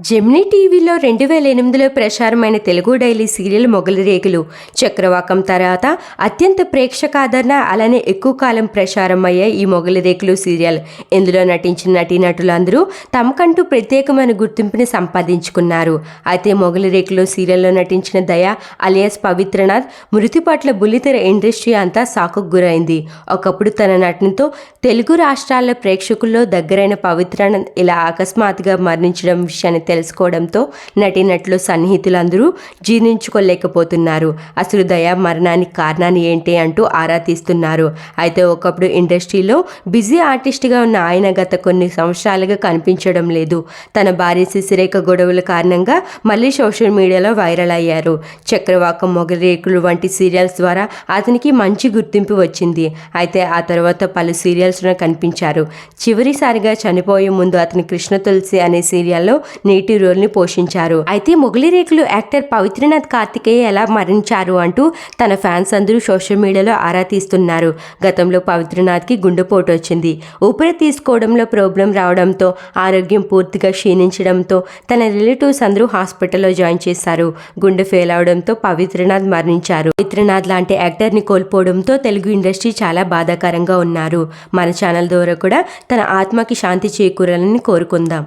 Gemini టీవీలో రెండు వేల ఎనిమిదిలో ప్రసారమైన తెలుగు డైలీ సీరియల్ మొగలిరేగులు చక్రవాకం తర్వాత అత్యంత ప్రేక్షకాదరణ అలానే ఎక్కువ కాలం ప్రసారం అయ్యే ఈ మొగలి రేకులు సీరియల్. ఇందులో నటించిన నటీనటులందరూ తమకంటూ ప్రత్యేకమైన గుర్తింపుని సంపాదించుకున్నారు. అయితే మొగలిరేకులు సీరియల్లో నటించిన దయ అలియాస్ పవిత్రనాథ్ మృతి పట్ల బుల్లితెర ఇండస్ట్రీ అంతా సాకుకు గురైంది. ఒకప్పుడు తన నటనతో తెలుగు రాష్ట్రాల ప్రేక్షకుల్లో దగ్గరైన పవిత్రనాథ్ ఇలా అకస్మాత్తుగా మరణించడం విషయాన్ని తెలుసుకోవడంతో నటీనటులు సన్నిహితులందరూ జీర్ణించుకోలేకపోతున్నారు. అసలు దయా మరణానికి కారణాన్ని ఏంటి అంటూ ఆరా తీస్తున్నారు. అయితే ఒకప్పుడు ఇండస్ట్రీలో బిజీ ఆర్టిస్ట్గా ఉన్న ఆయన గత కొన్ని సంవత్సరాలుగా కనిపించడం లేదు. తన భార్య శిశిరేఖ గొడవల కారణంగా మళ్ళీ సోషల్ మీడియాలో వైరల్ అయ్యారు. చక్రవాకం మొగరేకులు వంటి సీరియల్స్ ద్వారా అతనికి మంచి గుర్తింపు వచ్చింది. అయితే ఆ తర్వాత పలు సీరియల్స్లో కనిపించారు. చివరిసారిగా చనిపోయే ముందు అతని కృష్ణ తులసి అనే సీరియల్లో నీటి రోల్ని పోషించారు. అయితే మొగలి రేకులు యాక్టర్ పవిత్రనాథ్ కార్తికేయ ఎలా మరణించారు అంటూ తన ఫ్యాన్స్ అందరూ సోషల్ మీడియాలో ఆరా తీస్తున్నారు. గతంలో పవిత్రనాథ్కి గుండెపోటు వచ్చింది ఊపిరి తీసుకోవడంలో ప్రాబ్లం రావడంతో ఆరోగ్యం పూర్తిగా క్షీణించడంతో తన రిలేటివ్స్ అందరూ హాస్పిటల్లో జాయిన్ చేశారు. గుండె ఫెయిల్ అవడంతో పవిత్రనాథ్ మరణించారు. పవిత్రనాథ్ లాంటి యాక్టర్ని కోల్పోవడంతో తెలుగు ఇండస్ట్రీ చాలా బాధాకరంగా ఉన్నారు. మన ఛానల్ ద్వారా కూడా తన ఆత్మకి శాంతి చేకూరాలని కోరుకుందాం.